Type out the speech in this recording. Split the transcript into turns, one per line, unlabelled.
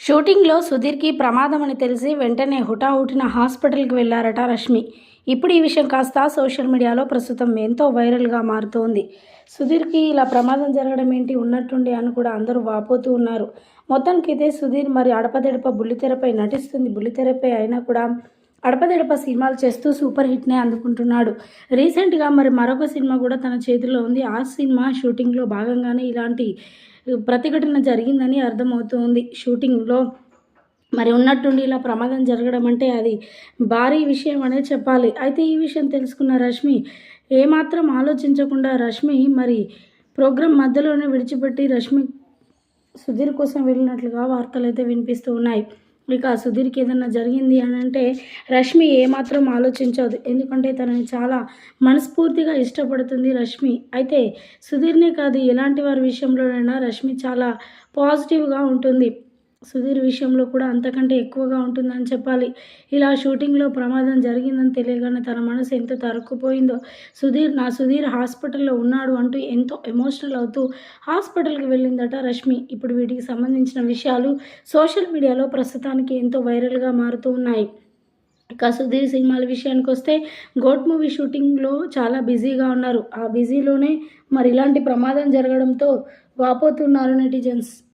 షూటింగ్లో సుధీర్కి ప్రమాదం అని తెలిసి వెంటనే హుటాహుటిన హాస్పిటల్కి వెళ్ళారట రష్మి. ఇప్పుడు ఈ విషయం కాస్త సోషల్ మీడియాలో ప్రస్తుతం ఎంతో వైరల్గా మారుతోంది. సుధీర్కి ఇలా ప్రమాదం జరగడం ఏంటి ఉన్నట్టుండి అని కూడా అందరూ వాపోతూ ఉన్నారు. మొత్తానికైతే సుధీర్ మరి అడపదడప బుల్లితెరపై నటిస్తుంది. బుల్లితెరపై అయినా కూడా అడపదడప సినిమాలు చేస్తూ సూపర్ హిట్నే అందుకుంటున్నాడు. రీసెంట్గా మరి మరొక సినిమా కూడా తన చేతిలో ఉంది. ఆ సినిమా షూటింగ్లో భాగంగానే ఇలాంటి ప్రతిఘటన జరిగిందని అర్థమవుతుంది. షూటింగ్లో మరి ఉన్నట్టుండి ఇలా ప్రమాదం జరగడం అంటే అది భారీ విషయం అనేది చెప్పాలి. అయితే ఈ విషయం తెలుసుకున్న రష్మి ఏమాత్రం ఆలోచించకుండా రష్మి మరి ప్రోగ్రాం మధ్యలోనే విడిచిపెట్టి రష్మి సుధీర్ కోసం వెళ్ళినట్లుగా వార్తలు అయితే వినిపిస్తూ ఉన్నాయి. ఇక సుధీర్కి ఏదన్నా జరిగింది అని అంటే రష్మి ఏమాత్రం ఆలోచించదు. ఎందుకంటే తనని చాలా మనస్ఫూర్తిగా ఇష్టపడుతుంది రష్మి. అయితే సుధీర్నే కాదు ఎలాంటి వారి విషయంలోనైనా రష్మి చాలా పాజిటివ్గా ఉంటుంది. సుధీర్ విషయంలో కూడా అంతకంటే ఎక్కువగా ఉంటుందని చెప్పాలి. ఇలా షూటింగ్లో ప్రమాదం జరిగిందని తెలియగానే తన మనసు ఎంత తరుక్కుపోయిందో. సుధీర్ నా సుధీర్ హాస్పిటల్లో ఉన్నాడు అంటూ ఎంతో ఎమోషనల్ అవుతూ హాస్పిటల్కి వెళ్ళిందట రష్మి. ఇప్పుడు వీటికి సంబంధించిన విషయాలు సోషల్ మీడియాలో ప్రస్తుతానికి ఎంతో వైరల్గా మారుతూ ఉన్నాయి. ఇక సుధీర్ సినిమాల విషయానికి వస్తే గోట్ మూవీ షూటింగ్లో చాలా బిజీగా ఉన్నారు. ఆ బిజీలోనే మరి ఇలాంటి ప్రమాదం జరగడంతో వాపోతున్నారు నెటిజన్స్.